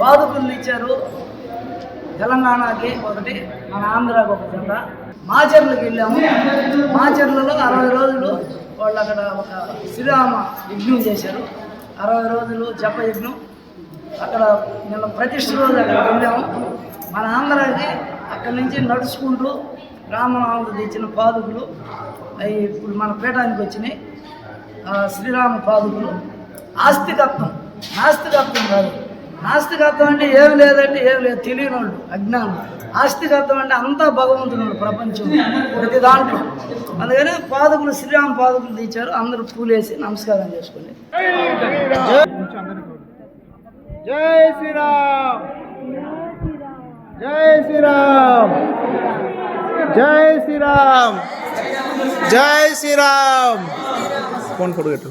పాదుకులు ఇచ్చారు. తెలంగాణకి ఒకటి మన ఆంధ్రాకి ఒక జెండ మాచర్లకు వెళ్ళాము. మాచర్లలో అరవై రోజులు వాళ్ళు అక్కడ ఒక శ్రీరామ యజ్ఞం చేశారు. అరవై రోజులు జప యజ్ఞం. అక్కడ నిన్న ప్రతిష్ట రోజు అక్కడ వెళ్ళాము. మన ఆంధ్రాకి అక్కడి నుంచి నడుచుకుంటూ రామనామకు తెచ్చిన పాదుకులు అవి ఇప్పుడు మన పీఠానికి వచ్చినాయి. శ్రీరామ పాదుకులు. ఆస్తికత్వం. నాస్తికత్వం కాదు. నాస్తికత్వం అంటే ఏం లేదంటే ఏం లేదు తెలియనోళ్ళు అజ్ఞానం ఆస్తికత్వం అంటే అంతా భగవంతుడు ప్రపంచం ప్రతి దాంట్లో. అందుకని పాదుకులు శ్రీరామ్ పాదుకులు తీచారు అందరూ పూలేసి నమస్కారం చేసుకోండి జై శ్రీరామ్. జై శ్రీరామ్. జై శ్రీరామ్. జై శ్రీరామ్. ఫోన్ కొడుగట్టు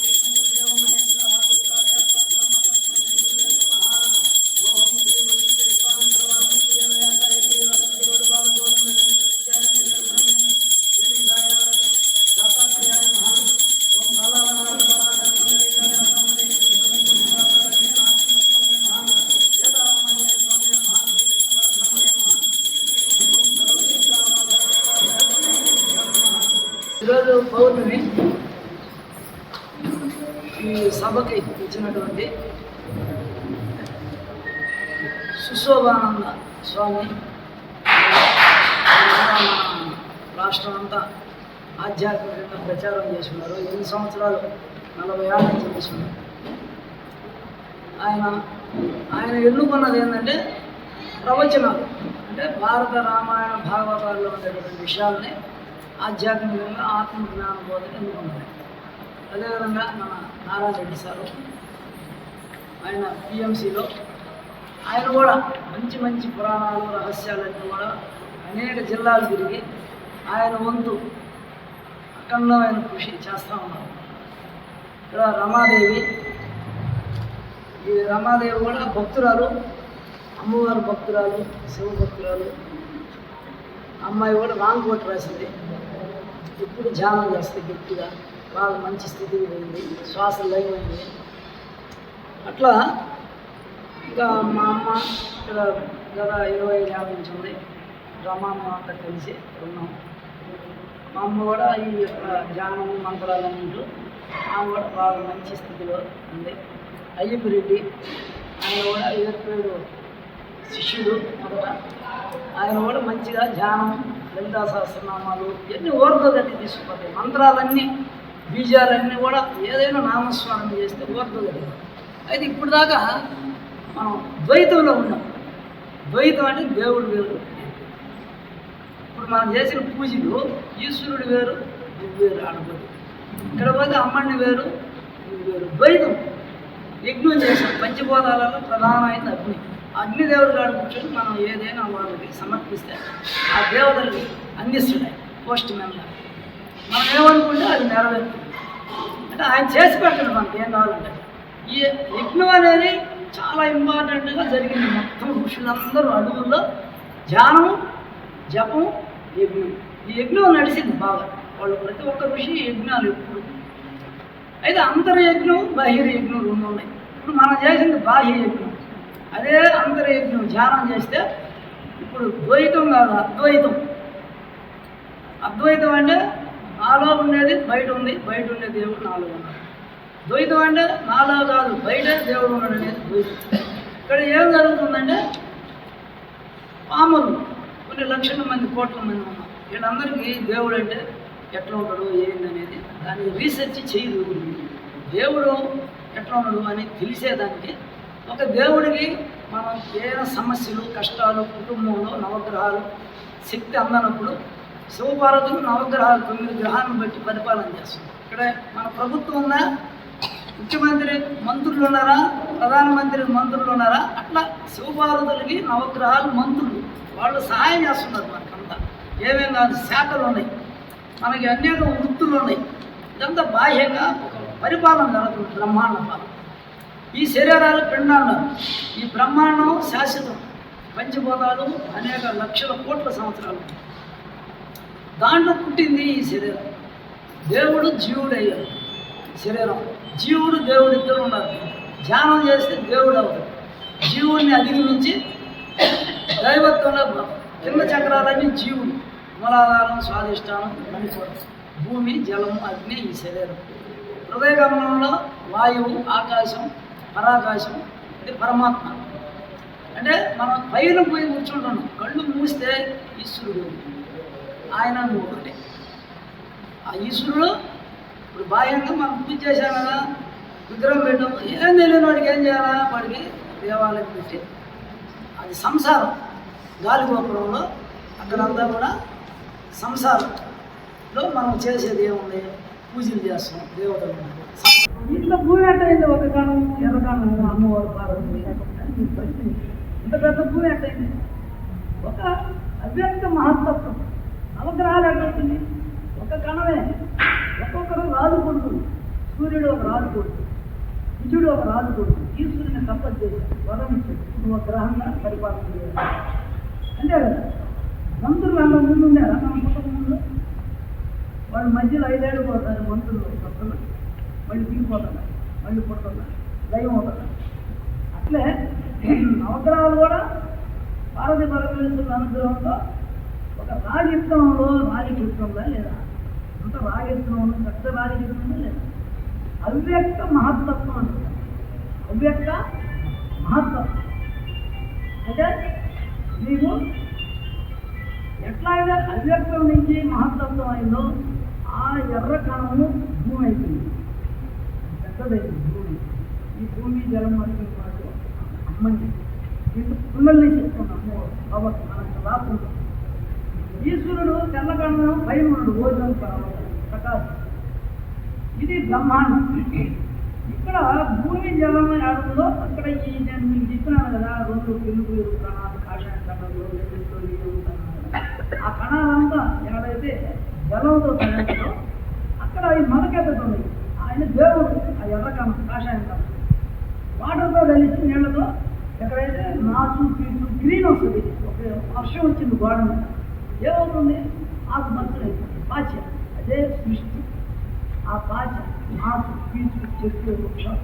చేస్తున్నారు. ఎన్ని సంవత్సరాలు? నలభై ఏళ్ళ నుంచి చేస్తున్నారు ఆయన ఆయన ఎన్నుకున్నది ఏంటంటే ప్రవచనాలు. అంటే భారత రామాయణ భాగవతాల్లో ఉండేటువంటి విషయాల్ని ఆధ్యాత్మికంగా ఆత్మ జ్ఞాన బోధన ఎన్నుకున్నారు. అదేవిధంగా మన నారాయణ రెడ్డి సారు ఆయన పిఎంసిలో ఆయన కూడా మంచి మంచి పురాణాలు రహస్యాలన్నీ కూడా అనేక జిల్లాలు తిరిగి ఆయన వంతు అఖండమైన కృషి చేస్తూ ఉన్నారు ఇక్కడ రమాదేవి ఈ రమాదేవి కూడా భక్తురాలు అమ్మవారి భక్తురాలు శివ భక్తురాలు. అమ్మాయి కూడా రాంగ్ కోట్ రాసింది ఇప్పుడు ధ్యానం చేస్తుంది గట్టిగా. బాగా మంచి స్థితికి పోయింది. శ్వాస లయమైంది అట్లా ఇంకా మా అమ్మ ఇక్కడ గత ఇరవై ఐదు నుంచి ఉంది. రమామ్మ అంతా కలిసి ఉన్నాం. మా అమ్మ కూడా ఈ యొక్క మంత్రాలు అన్నీ ఆమె కూడా బాగా మంచి స్థితిలో ఉంది. అయ్యప్ప రెడ్డి ఆయన కూడా ఏర్పేడు శిష్యుడు మొదట. ఆయన కూడా మంచిగా ధ్యానం లలితా సహస్రనామాలు ఇవన్నీ ఓర్ధగతి తీసుకుపోతాయి మంత్రాలన్నీ బీజాలన్నీ కూడా ఏదైనా నామస్మరణ చేస్తే ఓర్ధగతి అయితే ఇప్పుడు దాకా మనం ద్వైతంలో ఉన్నాం. ద్వైతం అంటే దేవుడు వేరు. ఇప్పుడు మనం చేసిన పూజలు ఈశ్వరుడు వేరు నువ్వు వేరు ఆడబోదు ఇక్కడ పోతే అమ్మని వేరు నువ్వు వేరు. ద్వైతం. యజ్ఞం చేసిన పంచభూతాలలో ప్రధానమైన అగ్ని. అగ్ని దేవుడు కాడు కూర్చొని మనం ఏదైనా వాళ్ళకి సమర్పిస్తే ఆ దేవతలకి అందిస్తున్నాయి పోస్ట్ మ్యాన్గా మనం ఏమనుకుంటే అది నెరవేరుతుంది. అంటే ఆయన చేసి పెట్టండి మనకి ఏం కావాలంటే. ఈ యజ్ఞం అనేది చాలా ఇంపార్టెంట్గా జరిగింది. మొత్తం ఋషులందరూ అడుగుల్లో ధ్యానము జపం యజ్ఞం. ఈ యజ్ఞం నడిచింది బాగా. వాళ్ళు ప్రతి ఒక్క ఋషి యజ్ఞాలు ఎప్పుడు. అయితే అంతర్యజ్ఞం బాహ్యయజ్ఞం రెండు ఉన్నాయి. ఇప్పుడు మనం చేసింది బాహ్య యజ్ఞం అదే అంతర్యజ్ఞం ధ్యానం చేస్తే ఇప్పుడు ద్వైతం కాదు అద్వైతం. అద్వైతం అంటే నాలో ఉండేది బయట ఉంది బయట ఉండే దేవుడు నాలో ఉన్నాడు. ద్వైతం అంటే నాలో కాదు బయట దేవుడు ఉన్నాడు అనేది ద్వైతం. ఇక్కడ ఏం జరుగుతుందంటే పాములు కొన్ని లక్షల మంది కోట్ల మంది ఉన్నాం వీళ్ళందరికీ దేవుడు అంటే ఎట్లా ఉంటాడు ఏంది అనేది దాన్ని రీసెర్చ్ చేయదు. దేవుడు ఎట్లా ఉన్నాడు అని తెలిసేదానికి ఒక దేవుడికి మనం ఏదైనా సమస్యలు కష్టాలు కుటుంబంలో నవగ్రహాలు శక్తి అందనప్పుడు శివపార్వతులు నవగ్రహాలు తొమ్మిది గ్రహాలను బట్టి పరిపాలన చేస్తుంది ఇక్కడ మన ప్రభుత్వం ఉందా ముఖ్యమంత్రి మంత్రులు ఉన్నారా? ప్రధానమంత్రి మంత్రులు ఉన్నారా? అట్లా శివపార్వతులకి నవగ్రహాలు మంత్రులు వాళ్ళు సహాయం చేస్తున్నారు మనకంతా. ఏమేం కాదు శాఖలు ఉన్నాయి. మనకి అనేక వృత్తులు ఉన్నాయి. ఇదంతా బాహ్యంగా ఒక పరిపాలన జరుగుతుంది బ్రహ్మాండ పాలన. ఈ శరీరాలు పిండాండాలు ఈ బ్రహ్మాండం శాశ్వతం. పంచభూతాలు అనేక లక్షల కోట్ల సంవత్సరాలు దాంట్లో పుట్టింది ఈ శరీరం. దేవుడు జీవుడయ్యాడు శరీరం. జీవుడు దేవుడు ఇద్దరు ఉన్నారు ధ్యానం చేస్తే దేవుడు అవుతాడు. జీవుడిని అధిగమించి దైవత్వంలో కింద చక్రాలన్నీ జీవుడు. మూలాధారం స్వాదిష్టానం మణిపూరం. భూమి జలము అగ్ని ఈ శరీరం. హృదయ గమనంలో వాయువు ఆకాశం పరాకాశం ఇది పరమాత్మ. అంటే మనం పైన పోయి కూర్చుంటున్నాం. కళ్ళు మూస్తే ఈశ్వరుడు. ఆయన నువ్వు ఒకటే. ఆ ఈశ్వరుడు ఇప్పుడు బాహ్యంగా మనం పూజ చేశాం కదా విగ్రహం పెట్టాము ఏం తెలియని వాడికి ఏం చేయాలా? వాడికి దేవాలయం పెట్టి. అది సంసారం. గాలి గోపురంలో అక్కడంతా కూడా సంసారంలో మనం చేసేది ఏముంది? పూజలు చేస్తాం దేవతలు ఇంట్లో భూమి ఎట్టయింది ఒక కణం ఎర్ర అమ్మవారు పార్వతి. ఇంత పెద్ద భూమి ఎట్టయింది ఒక అవ్యక్త మహత్తత్వం నవగ్రహాలు ఎట్టవుతుంది ఒక కణమే. ఒక్కొక్కరు రాజు కొడుకు సూర్యుడు ఒక రాజు కొడుకు కుజుడు ఒక రాజు కొడుకు ఈశ్వరుని తప్పదు చేశాడు వరం ఇచ్చాడు నువ్వు గ్రహంగా పరిపాలన చేయాలి. అంతే కదా మంత్రులు అన్న ముందు ఉన్నారా? మన ముందు? వాళ్ళు మధ్యలో ఐదేళ్ళు పోతారు మంత్రులు వస్తున్నారు మళ్ళీ దిగిపోతున్నారు మళ్ళీ పుడుతున్నారు దైవం అవుతున్నారు అట్లే అవసరాలు కూడా పార్వతి పరమేశ్వరుల అనుగ్రహంతో ఒక రాజకీయంలో లేదా అంత రాజకీయంలో పెద్ద రాజకీయంగా లేదా. అవ్యక్త మహత్తత్వం అంటారు అవ్యక్త మహత్తత్వం అంటే నీవు ఎట్లాగైతే అవ్యక్తం నుంచి మహత్తత్వం అయిందో ఆ ఎర్ర కణము భూమి అయిపోయింది. పెద్దదైంది భూమి. ఈ భూమి జలం మధ్య పాటు అమ్మండి పిల్లల్ని చెప్తున్నాము కాబట్టి మనకు రాకుండా ఈశ్వరుడు తెల్లకణం పైన ఉన్నాడు ఓజోన్ ప్రకాశం. ఇది బ్రహ్మాండం. ఇక్కడ భూమి జలం ఆడుతుందో అక్కడ ఈ నేను మీకు చెప్పినాను కదా రెండు పెనుగులు ప్రాణాలు కాషాయ కణాలు ఆ కణాలంతా ఎక్కడైతే జలంతో తయారుతో అక్కడ ఈ మొదకెత్తుతుంది ఆయన దేవుడు ఆ ఎర్ర కణం కాషాయం కణం వాటర్తో కలిసి నీళ్ళతో ఎక్కడైతే నాచు పీచు గ్రీన్ వస్తుంది ఒక వర్షం వచ్చింది గోడ మీద ఏమవుతుంది ఆకుపచ్చలు అయిపోతుంది పాచ. అదే సృష్టి. ఆ పాచ ఆకు పీచు చెట్టు వృక్షం.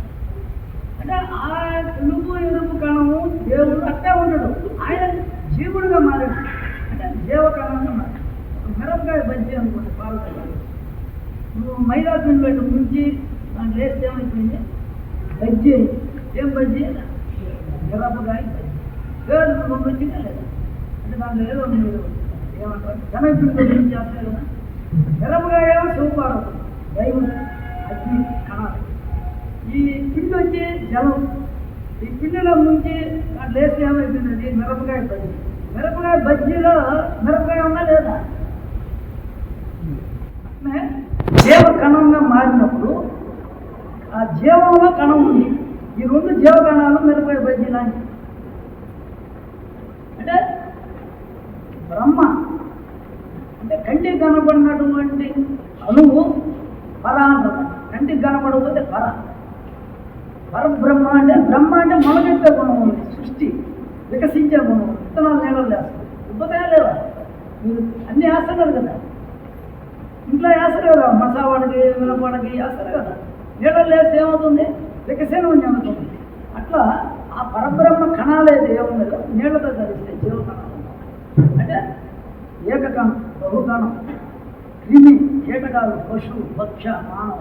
అంటే ఆ తెలుగు ఎరుపు కణము? దేవుడు అట్టే ఉండడు ఆయన జీవుడుగా మారాడు. అంటే దేవకణంగా మారాడు. ఒక మిరపకాయ బజ్జీ అనుకోండి పాలకాయ నువ్వు మైదా పిండి ముంచి దాంట్లో వేస్తే ఏమైపోయింది? బజ్జీ ఏం బజ్జీ? మిరపకాయ బజ్జీ. వేరు నువ్వు వచ్చిందా లేదా. అంటే దాంట్లో ఏదో మీరు ఏమంటారు? శనగపిండి గురించి చేస్తారు? కదా మిరపకాయ ఏమో శివపార్వతం దైవం అగ్ని కణాలు. ఈ పిండి వచ్చి జలం. ఈ పిండిలో ముంచి దాంట్లో వేస్తే ఏమైపోయింది మిరపకాయ బజ్జీ. మిరపకాయ బజ్జీలో మిరపకాయ ఉన్నా లేదా? జీవ కణంగా మారినప్పుడు ఆ జీవంలో కణం ఉంది. ఈ రెండు జీవ కణాలు మిరపకాయ బజ్జీ లాంటి అంటే బ్రహ్మ కంటికి కనబడినటువంటి అణువు పర అంటారు కంటికి కనబడకపోతే పర. పరబ్రహ్మ అంటే బ్రహ్మ అంటే మొలకెత్తే గుణం ఉంది. సృష్టి వికసించే గుణం విత్తనాలు నీళ్ళు వేస్తారు ఉబ్బకాయ లేవా? మీరు అన్నీ వేస్తున్నారు కదా. ఇంట్లో వేస్తారు కదా. మసావాడికి మినపవాడికి వేస్తారు కదా. నీళ్ళలో వేస్తే ఏమవుతుంది? వికసనం చెందుతుంది. అట్లా ఆ పరబ్రహ్మ కణాలేది ఏముందో నీళ్ళతో కలిస్తే జీవ కణాలు అంటే ఏకకణం బహుకణం క్రిమి కీటకాలు పశువు భక్ష మానవ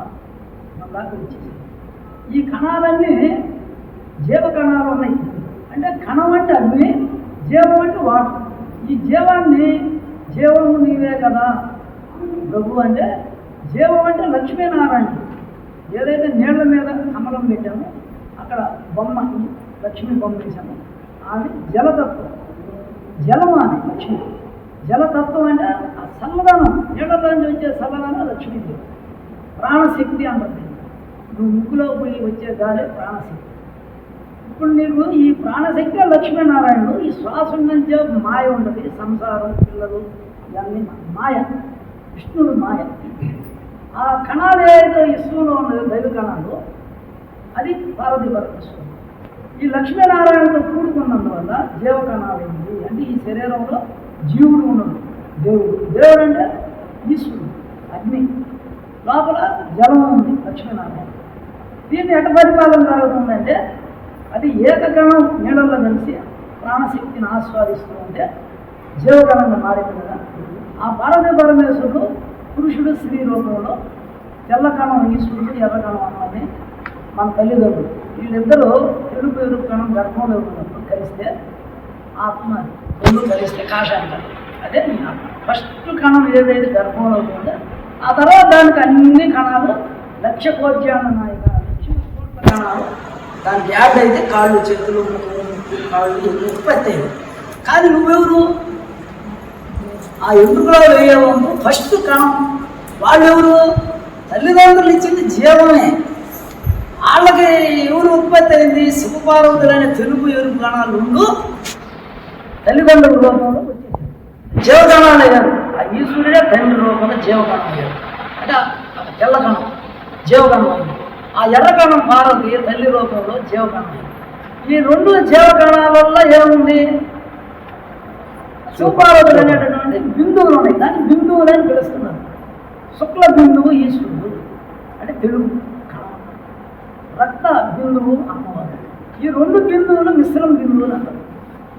మనలాగా వచ్చేసి. ఈ కణాలన్నీ జీవకణాలు ఉన్నాయి. అంటే కణం అంటే అగ్ని జీవం అంటే వాటర్ ఈ జీవాన్ని జీవము నీవే కదా. ప్రభు అంటే జీవం అంటే లక్ష్మీనారాయణ. ఏదైతే నీళ్ళ మీద కమలం పెట్టామో అక్కడ బొమ్మ లక్ష్మీ బొమ్మ వేసాము ఆమె జలతత్వం. జలమాని అని లక్ష్మి. జలతత్వం అంటే ఆ చల్లదనం నీళ్ళలో వచ్చే చల్లదనం లక్ష్మీదేవి ప్రాణశక్తి అంటుంది. నువ్వు ముగ్గులో పోయి వచ్చే గాలి ప్రాణశక్తి. ఇప్పుడు నీకు ఈ ప్రాణశక్తి లక్ష్మీనారాయణుడు ఈ శ్వాసం నుంచే మాయ ఉండదు సంసారం పిల్లలు ఇవన్నీ మాయ. విష్ణుడు మాయ. ఆ కణాలు ఏదైతే విశ్వంలో ఉన్నదో దైవ కణాలు అది పార్వతి పరమేశ్వరుడు. ఈ లక్ష్మీనారాయణతో కూడుకున్నందువల్ల జీవకణాలు ఏంటి అంటే ఈ శరీరంలో జీవుడు ఉన్నాడు. దేవుడు. దేవుడు అంటే ఈశ్వరుడు. అగ్ని. లోపల జలం ఉంది లక్ష్మీనారాయణ. దీన్ని ఎట పరిపాలన జరుగుతుందంటే అది ఏకగణం నీళ్ళల్లో కలిసి ప్రాణశక్తిని ఆస్వాదిస్తూ ఉంటే జీవగణంగా మారింది కదా ఆ పార్వతీ పరమేశ్వరుడు పురుషుడు స్త్రీ రూపంలో తెల్లకణం ఈశ్వరుడు ఎర్రకణం అన్నది మన తల్లిదండ్రులు. వీళ్ళిద్దరూ ఎరుపు ఎరుపు కణం గర్భంలో ఉన్నప్పుడు కలిస్తే ఆత్మ రెండు కలిస్తే కాషాయం కణం అదే మీ ఫస్ట్ కణం ఏదైతే గర్భంలో ఉందో ఆ తర్వాత దానికి అన్ని కణాలు లక్ష కోట్యాన నాయక కణాలు. దానికి యాడ్ అయితే కాళ్ళు చేతులు కాళ్ళు ఇవన్నీ ఉత్పత్తి అయ్యాయి. కానీ నువ్వెవరు? ఆ ఎముకలో వేయవంతు ఫస్ట్ కణం వాళ్ళెవరు? తల్లిదండ్రులు ఇచ్చింది జీవమే. వాళ్ళకి ఎవరు ఉత్పత్తి అయింది? శివపార్వతులైన తెలుగు ఎరుపు కణాలు ఉండు. తల్లిదండ్రుల రూపంలో వచ్చేసాయి జీవకణాలు అయ్యారు ఆ ఈశ్వరుడే తండ్రి రూపంలో జీవకణం అయ్యారు అంటే తెల్లకణం జీవకణం అయింది ఆ ఎర్రకణం పార్వతి తల్లి రూపంలో జీవకణం అయింది ఈ రెండు జీవకణాల వల్ల ఏముంది? శివపార్వతులు అనేటటువంటి బిందువులు ఉన్నాయి. దాన్ని బిందువులు అని పిలుస్తున్నారు. శుక్ల బిందువు ఈశ్వరుడు. అంటే తెలుగు రక్త బిందువు అమ్మవారు. ఈ రెండు బిందువులు మిశ్రమ బిందువులు అంటారు.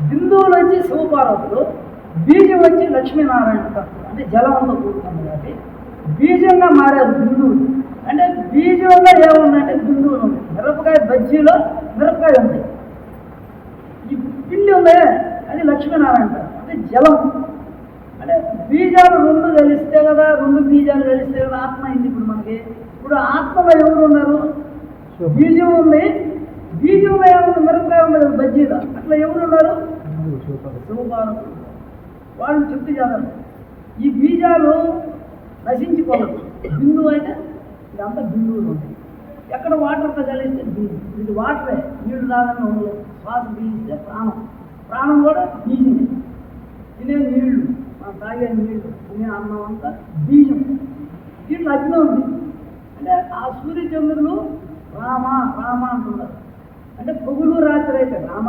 బిందువులు వచ్చి శివపార్వతులు బీజం వచ్చి లక్ష్మీనారాయణ తత్వం అంటే జలంలో కూడుతుంది కాబట్టి బీజంగా మారారు బిందువులు. అంటే బీజంలో ఏముందంటే బిందువులు ఉన్నాయి మిరపకాయ బజ్జీలో మిరపకాయ ఉంది ఈ పిండి ఉందే అది లక్ష్మీనారాయణ తత్వం. అంటే జలం. అంటే బీజాలు రెండు కలిస్తే కదా రెండు బీజాలు కలిస్తే కదా ఆత్మ అయింది ఇప్పుడు మనకి. ఇప్పుడు ఆత్మలో ఎవరు ఉన్నారు? బీజం ఉంది. బీజంలో ఏముంది? మిరపకాయ ఉంది కదా బజ్జీలో. అట్లా ఎవరు ఉన్నారు? వాళ్ళు చెప్తే చదవండి ఈ బీజాలు నశించిపోవచ్చు. బిందువు అయితే ఇదంతా బిందువులు ఉంటాయి. ఎక్కడ వాటర్తో కలిస్తే బీజం ఇది వాటరే నీళ్ళు తాగని ఉండదు. శ్వాస పీలిస్తే ప్రాణం. ప్రాణం కూడా బీజమే. తినే నీళ్ళు. మనం తాగే నీళ్ళు తినే అన్నం అంతా బీజం. దీంట్లో అగ్ని ఉంది. అంటే ఆ సూర్యచంద్రులు రామ రామ అంటున్నారు. అంటే పొగులు రాత్రి అయితే రామ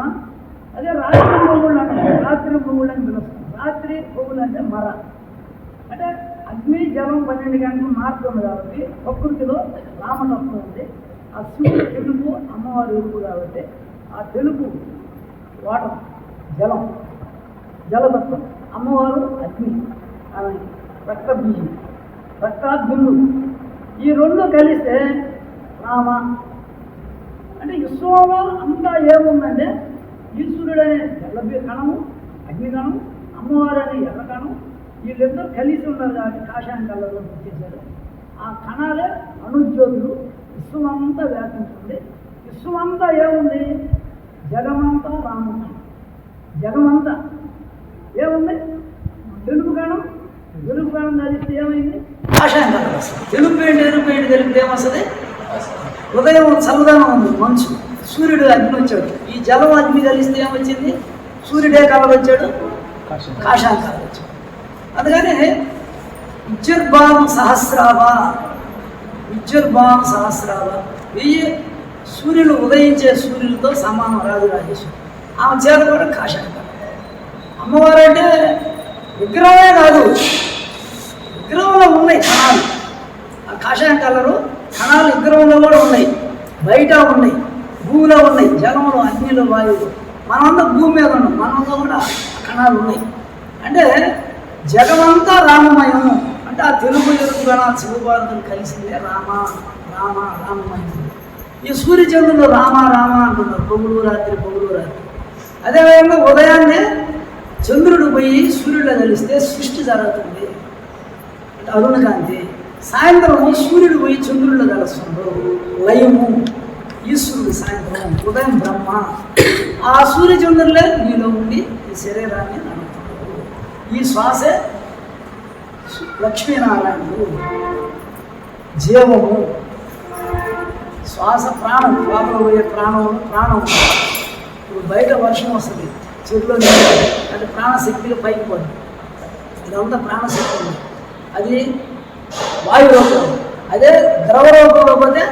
అదే రాత్రి భూములు అంటే రాత్రి భూములు అని పిలుస్తాం రాత్రి భూములు అంటే మర. అంటే అగ్ని జలం పన్నెండు గంటలు మార్గం కాబట్టి ప్రకృతిలో రామతత్వం ఉంది. ఆ సూర్యుడు తెలుపు అమ్మవారు ఎరుపు కాబట్టి ఆ తెలుపు వాటర్ జలం జలతత్వం. అమ్మవారు అగ్ని రక్త బీజం రక్త ఈ రెండు కలిస్తే రామ. అంటే విశ్వంలో అంతా ఏముందంటే ఈశ్వరుడు అనే కణము అగ్ని అమ్మవారు అనే ఎర్ర కణం వీళ్ళిద్దరూ కలిసి ఉన్నారు కాబట్టి కాషాయం కళ్ళలో వచ్చేసారు ఆ కణాలే అణుజ్యోతులు. విశ్వమంతా వ్యాపించింది. విశ్వమంతా ఏముంది? జగమంతా రామమయం జగమంతా ఏముంది? తెలుగు గణం. తెలుగు గణం కలిస్తే ఏమైంది? కాషాయం కళ్ళ తెలుగు ఏంటి ఎరుపు ఏంటి తెలిపితే ఏమొస్తుంది ఉదయం చల్లదనం ఉంది మంచు. సూర్యుడు అగ్ని వచ్చాడు ఈ జలం అగ్ని కలిస్తే ఏమొచ్చింది? సూర్యుడే కాలం వచ్చాడు కాషాయం వచ్చాడు అందుకనే విద్యుర్భావం సహస్రావ విద్యుర్భావం సహస్రావ. వెయ్యి సూర్యుడు ఉదయించే సూర్యులతో సమానం రాజరాజేశ్వరి ఆమె చేత కూడా కాషాయం అమ్మవారు అంటే విగ్రహమే కాదు. విగ్రహంలో ఉన్నాయి కణాలు. ఆ కాషాయం కలరు కణాలు విగ్రహంలో కూడా ఉన్నాయి. బయట ఉన్నాయి. భూమిలో ఉన్నాయి. జలములు అగ్నిలో వాయువులు. మనమంతా భూమి మీద ఉన్నాం. మనలో కూడా కణాలు ఉన్నాయి. అంటే జగమంతా రామమయం. అంటే ఆ తెలుగు ఎరుపు గణాలు శివభారతులు కలిసిందే రామ రామ రామమయం. ఈ సూర్యచంద్రులు రామ రామ అంటున్నారు. పొగులు రాత్రి పొగులు రాత్రి. అదేవిధంగా ఉదయాన్నే చంద్రుడు పోయి సూర్యుడు కలిస్తే సృష్టి జరుగుతుంది. అంటే అరుణకాంతి సాయంత్రం సూర్యుడు పోయి చంద్రుడిలో కలుస్తుండ్రు లయము. ఈశ్వరుడు సాయంత్రం ఉదయం బ్రహ్మ. ఆ సూర్యచంద్రులే నీలో ఉండి ఈ శరీరాన్ని నడుపుతున్నారు ఈ శ్వాసే లక్ష్మీనారాయణుడు. జీవము. శ్వాస ప్రాణం లోపల పోయే ప్రాణం ప్రాణం. ఇప్పుడు బయట వర్షం వస్తుంది చెట్లు అంటే ప్రాణశక్తిగా పైకి పోతుంది. ఇదంతా ప్రాణశక్తి. ఉంది అది వాయు రూపంలో అదే ద్రవ రూపంలో పోతే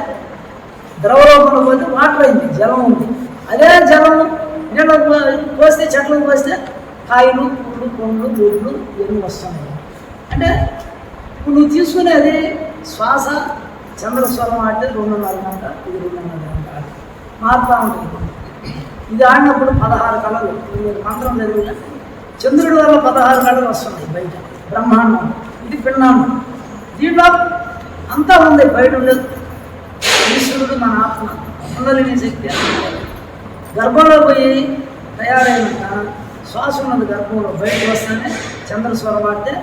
ద్రవ పోతే వాటర్ అయింది జలం ఉంది. అదే జలం నీళ్ళ పోస్తే చెట్లకు పోస్తే కాయలు పుళ్ళు పండ్లు గుడ్లు ఇవన్నీ వస్తున్నాయి. అంటే ఇప్పుడు నువ్వు తీసుకునేది శ్వాస చంద్రస్వరం ఆడితే రెండున్నర గంట ఇది రెండున్నర గంట మారుతూ ఉంటుంది ఇది ఆడినప్పుడు పదహారు కళలు మీరు మంత్రం చదివిన చంద్రుడి వల్ల పదహారు కళలు వస్తున్నాయి బయట. బ్రహ్మాండం. ఇది పిండాండం. దీంట్లో అంతా ఉంది బయట ఉండదు. ఈశ్వరుడు మన ఆత్మ ఉండలేని శక్తి గర్భంలో పోయి తయారైనంత శ్వాస ఉన్నది గర్భంలో బయటకు వస్తేనే చంద్రస్వరం ఆడితే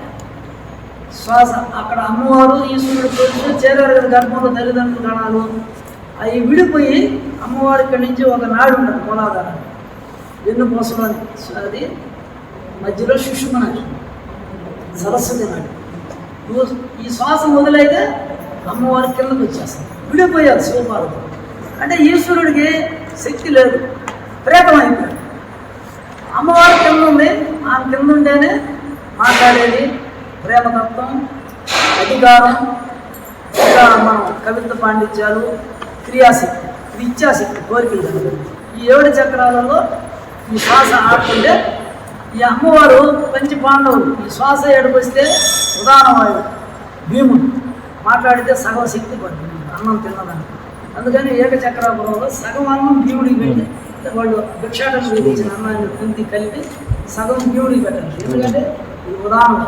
శ్వాస అక్కడ అమ్మవారు ఈశ్వరుడు కొడుకు చేరారు కదా గర్భంలో తల్లిదండ్రులు కణాలు. అవి విడిపోయి అమ్మవారి ఇక్కడి నుంచి ఒక నాడు ఉండదు మూలాధారం వెన్నుపూసలో అది మధ్యలో సుషుమ నాడు సరస్వతి నాడు. నువ్వు ఈ శ్వాస మొదలైతే అమ్మవారి కిందకు వచ్చేస్తుంది. విడిపోయారు శివపార్వతి అంటే ఈశ్వరుడికి శక్తి లేదు. ప్రేతమైపోయాడు అయిపోయాడు. అమ్మవారి కింద ఉంది. ఆ కింద ఉంటేనే మాట్లాడేది ప్రేమతత్వం అధికారం. ఇంకా మనం కవిత్వ పాండిత్యాలు క్రియాశక్తి ఇది ఇచ్చాశక్తి కోరికలు ఈ ఏడు చక్రాలలో ఈ శ్వాస ఆడుతుంటే ఈ అమ్మవారు పంచి పాండవులు ఈ శ్వాస ఏడుపొస్తే ఉదాహరణ వాయువు భీముడు. మాట్లాడితే సగం శక్తి పడుతుంది. అన్నం తిన్నదానికి అందుకని ఏకచక్రాపురంలో సగం అన్నం భీముడికి పెట్టి వాళ్ళు భిక్షాటం వేయించిన అన్నాన్ని కుంతి కలిపి సగం భీముడికి పెట్టాలి ఎందుకంటే ఇది ఉదాహరణ